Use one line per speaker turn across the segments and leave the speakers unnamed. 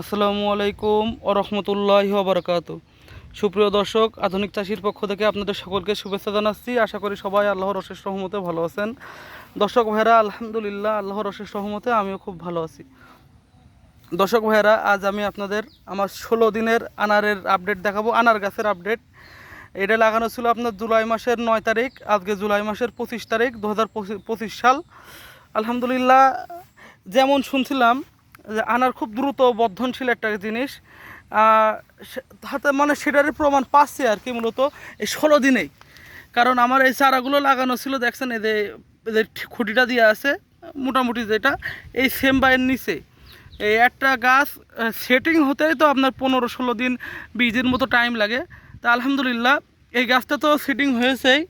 আসসালামু আলাইকুম ও রহমতুল্লাহ বরকাত। সুপ্রিয় দর্শক, আধুনিক চাষির পক্ষ থেকে আপনাদের সকলকে শুভেচ্ছা জানাচ্ছি। আশা করি সবাই আল্লাহর অশেষ রহমতে ভালো আছেন। দর্শক ভাইরা আলহামদুলিল্লাহ, আল্লাহর অশেষ রহমতে আমিও খুব ভালো আছি। দর্শক ভাইরা আজ আমি আপনাদের আমার ষোলো দিনের আনারের আপডেট দেখাবো। আনার গাছের আপডেট এটা লাগানো ছিল আপনার জুলাই মাসের নয় তারিখ, আজকে জুলাই মাসের পঁচিশ তারিখ, দু হাজার পঁচিশ সাল। আলহামদুলিল্লাহ, যেমন শুনছিলাম আনার খুব দ্রুত বর্ধনশীল একটা জিনিস। হাতে মানে সেটারই প্রমাণ পাচ্ছি আর কি মূলত এই ষোলো দিনেই। কারণ আমার এই চারাগুলো লাগানো ছিল, দেখছেন এদের এদের খুঁটিটা দিয়ে আছে, মোটামুটি যেটা, এই সেম বাইয়ের নিচে। এই একটা গাছ সেটিং হতেই তো আপনার পনেরো ষোলো দিন দিন মতো টাইম লাগে। তা আলহামদুলিল্লাহ, এই গাছটা তো সেটিং হয়েছেই।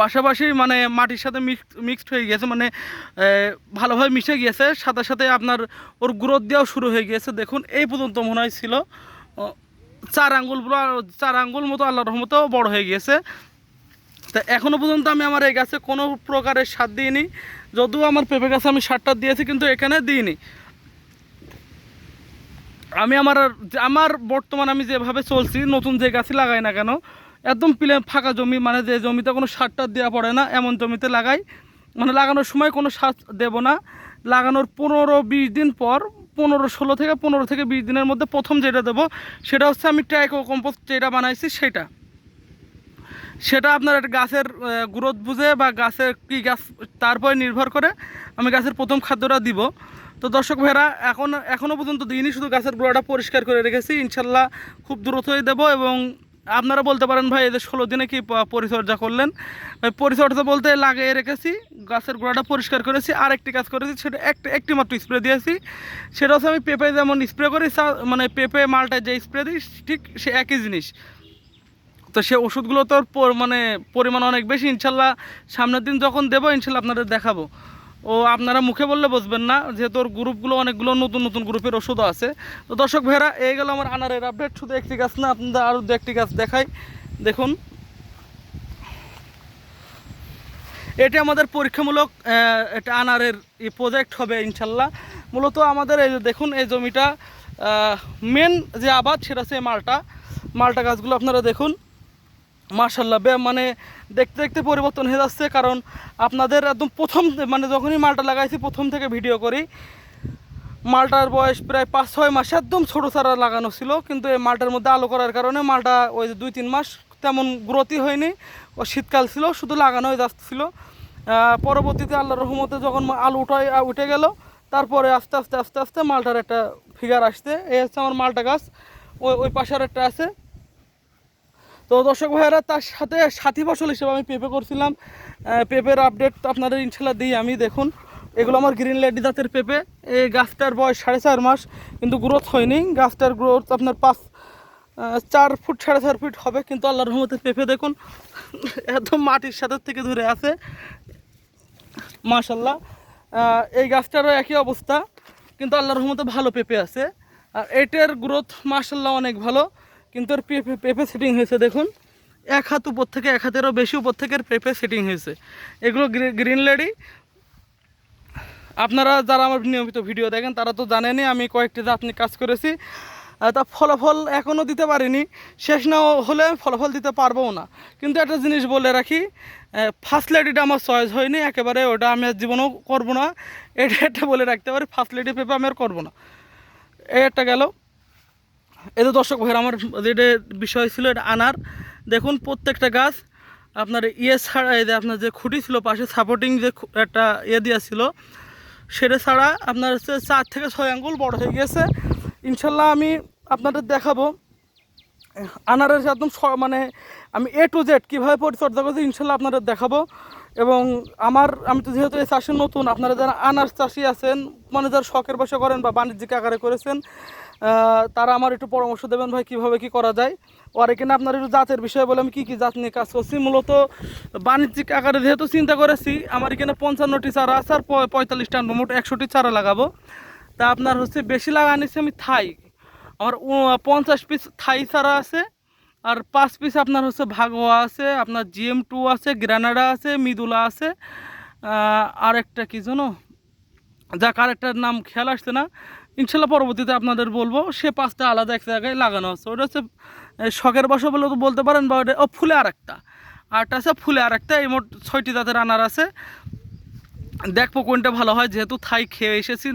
পাশাপাশি মানে মাটির সাথে মিক্স মিক্সড হয়ে গিয়েছে মানে ভালোভাবে মিশে গিয়েছে, সাথে সাথে আপনার ওর গ্রোথ দেওয়াও শুরু হয়ে গিয়েছে। দেখুন, এই পর্যন্ত মনে হয় ছিল চার আঙ্গুলগুলো চার আঙ্গুল মতো আল্লাহ রহমতেও বড় হয়ে গিয়েছে। তা এখনও পর্যন্ত আমি আমার এই গাছে কোনো প্রকারের সার দিইনি, যদিও আমার পেঁপে গাছে আমি সারটা দিয়েছি, কিন্তু এখানে দিইনি। আমি আমার আমার বর্তমান আমি যেভাবে চলছি, নতুন যে গাছই লাগাই না কেন একদম প্লে ফাঁকা জমি মানে যে জমিতে কোনো সার টার দেওয়া পড়ে না, এমন জমিতে লাগাই। মানে লাগানোর সময় কোনো সার দেব না। লাগানোর পনেরো বিশ দিন পর, পনেরো ষোলো থেকে পনেরো থেকে বিশ দিনের মধ্যে প্রথম যেটা দেবো, সেটা হচ্ছে আমি ট্রাইকো কম্পোস্ট যেটা বানাইছি, সেটা। সেটা আপনার একটা গাছের গ্রোথ বুঝে বা গাছের কী গাছ তারপরে নির্ভর করে আমি গাছের প্রথম খাদ্যটা দিব। তো দর্শক ভাইরা, এখন এখনও পর্যন্ত দিইনি, শুধু গাছের গোড়াটা পরিষ্কার করে রেখেছি। ইনশাল্লাহ খুব দ্রুতই দেবো এবং আপনারা বলতে পারেন ভাই এদের ষোলো দিনে কি পরিচর্যা করলেন? পরিচর্যা বলতে লাগিয়ে রেখেছি, গাছের গোড়াটা পরিষ্কার করেছি আর একটি কাজ করেছি, সেটা একটা একটি মাত্র স্প্রে দিয়েছি। সেটা হচ্ছে আমি পেঁপে যেমন স্প্রে করি মানে পেঁপে, মালটা যে স্প্রে দিই, ঠিক সে একই জিনিস। তো সে ওষুধগুলো তোর মানে পরিমাণ অনেক বেশি, ইনশাল্লাহ সামনের দিন যখন দেবো, ইনশাল্লাহ আপনাদের দেখাবো। ও আপনারা মুখে বললে বুঝবেন না, যেহেতু ওর গ্রুপগুলো অনেকগুলো নতুন নতুন গ্রুপের ওষুধও আছে। তো দর্শক ভাইরা, এই গেল আমার আনারের আপডেট শুধু একটি গাছ না, আপনাদের আরও দু একটি গাছ দেখাই। দেখুন। এটি আমাদের পরীক্ষামূলক এটা আনারের প্রজেক্ট হবে ইনশাল্লাহ। মূলত আমাদের এই দেখুন, এই জমিটা মেন যে আবাদ, সেটা হচ্ছে মালটা। মালটা গাছগুলো আপনারা দেখুন। মার্শাল্লাহ বে মানে দেখতে দেখতে পরিবর্তন হয়ে যাচ্ছে কারণ আপনাদের একদম প্রথম মানে যখনই মালটা লাগাইছি, প্রথম থেকে ভিডিও করি, মালটার বয়স প্রায় পাঁচ ছয় মাস, একদম ছোটো চারা লাগানো ছিল, কিন্তু এই মালটার মধ্যে আলো করার কারণে মালটা ওই দুই তিন মাস তেমন গ্রোথই হয়নি, ও শীতকাল ছিল, শুধু লাগানো হয়ে যাচ্ছিল পরবর্তীতে আল্লাহ রহমতে যখন আলু উঠায় উঠে গেল, তারপরে আস্তে আস্তে আস্তে আস্তে মালটার একটা ফিগার আসছে, এই হচ্ছে আমার মালটা গাছ ওই ওই পাশে আর একটা আছে তো দর্শক ভাইয়েরা, তার সাথে সাথী ফসল হিসেবে আমি পেঁপে করছিলাম। পেঁপের আপডেট আপনাদের ইনশাল্লাহ দিই আমি, দেখুন। এগুলো আমার গ্রিন লেডি জাতের পেঁপে। এই গাছটার বয়স সাড়ে চার মাস, কিন্তু গ্রোথ হয়নি। গাছটার গ্রোথ আপনার পাঁচ চার ফুট সাড়ে চার ফুট হবে, কিন্তু আল্লাহর রহমতে পেঁপে দেখুন একদম মাটির সাথে থেকে ধরে আছে। মাশাল্লাহ। এই গাছটারও একই অবস্থা, কিন্তু আল্লাহর রহমতে ভালো পেঁপে আছে। আর এটার গ্রোথ মাশাল্লাহ অনেক ভালো। কিন্তু ওর পেঁপে পেঁপে সেটিং হয়েছে, দেখুন, এক হাত উপর থেকে, এক হাতেরও বেশি উপর থেকে পেঁপে সেটিং হয়েছে। এগুলো গ্রিন লেডি আপনারা যারা আমার নিয়মিত ভিডিও দেখেন, তারা তো জানেনই আমি কয়েকটি জাত কাজ করেছি তা ফলাফল এখনও দিতে পারিনি। শেষ না হলে আমি ফলাফল দিতে পারবও না। কিন্তু একটা জিনিস বলে রাখি ফার্স্ট লেডিটা আমার চয়েস হয়নি, একেবারে ওটা আমি আর জীবনেও করব না। এটা একটা বলে রাখতে পারি ফার্স্ট লেডি পেপে আমি আর করব না। এই একটা গেল। এই তো দর্শক ভাইয়ের আমার যেটা বিষয় ছিল এটা আনার। দেখুন, প্রত্যেকটা গাছ আপনার ইয়ে ছাড়া যে আপনার যে খুঁটি ছিল, পাশে সাপোর্টিং যে একটা ইয়ে দেওয়া ছিল, সেটা ছাড়া আপনার হচ্ছে চার থেকে ছয় আঙ্গুল বড় হয়ে গিয়েছে। ইনশাল্লাহ আমি আপনাদের দেখাবো। আনারের একদম মানে আমি এ টু জেড কীভাবে পরিচর্যা করছি, ইনশাল্লাহ আপনাদের দেখাবো। এবং আমার, আমি তো যেহেতু এই চাষে নতুন, আপনারা যারা আনার চাষি আছেন মানে যারা শখের বসে করেন বা বাণিজ্যিক আকারে করেছেন তারা আমার একটু পরামর্শ দেবেন ভাই, কীভাবে কী করা যায়? আর এখানে আপনার একটু জাতের বিষয়ে বলে, আমি কী কী জাত নিয়ে কাজ করছি। মূলত বাণিজ্যিক আকারে যেহেতু চিন্তা করেছি, আমার এখানে পঞ্চান্নটি চারা আছে আর পঁয়তাল্লিশটা মোট একশোটি চারা লাগাবো। তা আপনার হচ্ছে বেশি লাগানিছি আমি থাই। আমার পঞ্চাশ পিস থাই চারা আছে, আর পাঁচ পিস আপনার হচ্ছে ভাগোয়া আছে, আপনার জিএম টু আছে, গ্রানাডা আছে, মিদুলা আছে আর একটা কি জানো যাক আর একটার নাম খেয়াল আসছে না। ইনশাল্লাহ পরবর্তীতে আপনাদের বলব, সে পাঁচটা আলাদা এক জায়গায় লাগানো আছে। ওটা হচ্ছে শখের বাসা বলে বলতে পারেন বা ওটা, ও, ফুলে আর একটা আরটা আছে, ফুলে আর একটা এই মোট ছয়টি জাতের আনার আছে। দেখব কোনটা ভালো হয়, যেহেতু থাই খেয়ে এসেছি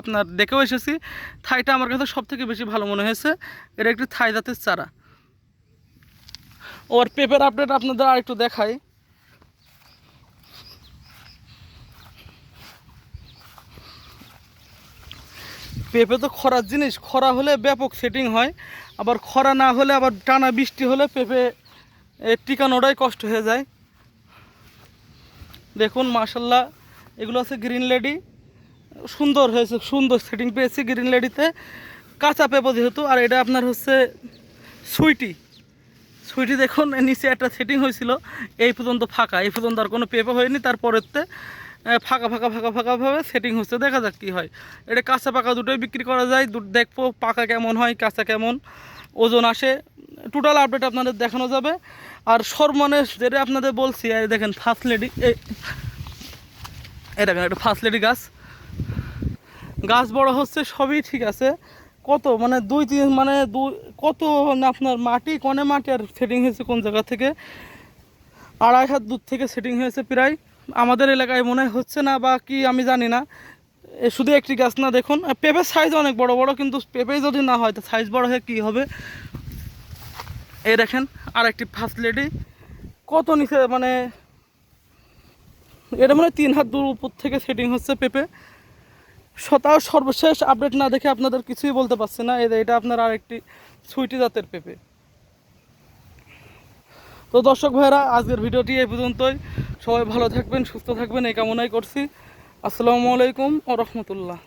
আপনার দেখেও এসেছি। থাইটা আমার কাছে সব থেকে বেশি ভালো মনে হয়েছে। এটা একটি থাই জাতের চারা। ওর পেপের আপডেট আপনাদের আর একটু দেখাই। পেঁপে তো খরার জিনিস, খরা হলে ব্যাপক সেটিং হয়, আবার খরা না হলে আবার টানা বৃষ্টি হলে পেঁপে টিকানোটাই কষ্ট হয়ে যায়। দেখুন, মাশাল্লাহ, এগুলো আছে গ্রিন লেডি সুন্দর হয়েছে, সুন্দর সেটিং পেয়েছি গ্রিন লেডিতে কাঁচা পেঁপো যেহেতু, আর এটা আপনার হচ্ছে সুইটি। সুইটি দেখুন নিচে একটা সেটিং হয়েছিল, এই পর্যন্ত ফাঁকা, এই পর্যন্ত আর কোনো পেঁপে হয়নি তারপরেতে ফাঁকা ফাঁকা ফাঁকা ফাঁকাভাবে সেটিং হচ্ছে। দেখা যাক কী হয়। এটা কাঁচা পাকা দুটোই বিক্রি করা যায়। দেখব পাকা কেমন হয়, কাঁচা কেমন, ওজন আসে। টোটাল আপডেট আপনাদের দেখানো যাবে। আর সর্বমানে যেটা আপনাদের বলছি, এই দেখেন ফার্স্ট লেডি এই দেখেন একটা ফার্স্ট লেডি গাছ। গাছ বড় হচ্ছে, সবই ঠিক আছে। কত মানে দুই তিন মানে দুই, কত মানে আপনার মাটি, কনে মাটি আর সেটিং হয়েছে কোন জায়গা থেকে? আড়াই হাত দূর থেকে সেটিং হয়েছে প্রায়। আমাদের এলাকায় মনে হচ্ছে না বা কি আমি জানি না। শুধু একটি গাছ না, দেখুন পেঁপের সাইজ অনেক বড় বড় কিন্তু পেঁপে যদি না হয়, তো সাইজ বড় হয়ে কী হবে? এই দেখেন আর একটি ফার্স্ট লেডি কত নিচে মানে এটা মানে তিন হাত দূর উপর থেকে সেটিং হচ্ছে পেঁপে। তাও সর্বশেষ আপডেট না দেখে আপনাদের কিছুই বলতে পারছি না। এটা আপনার আরেকটি সুইটি জাতের পেঁপে। তো দর্শক ভাইরা আজকের ভিডিওটি এই পর্যন্তই। সবাই ভালো থাকবেন সুস্থ থাকবেন এই কামনাই করছি। আসসালামু আলাইকুম ও রহমতুল্লাহ।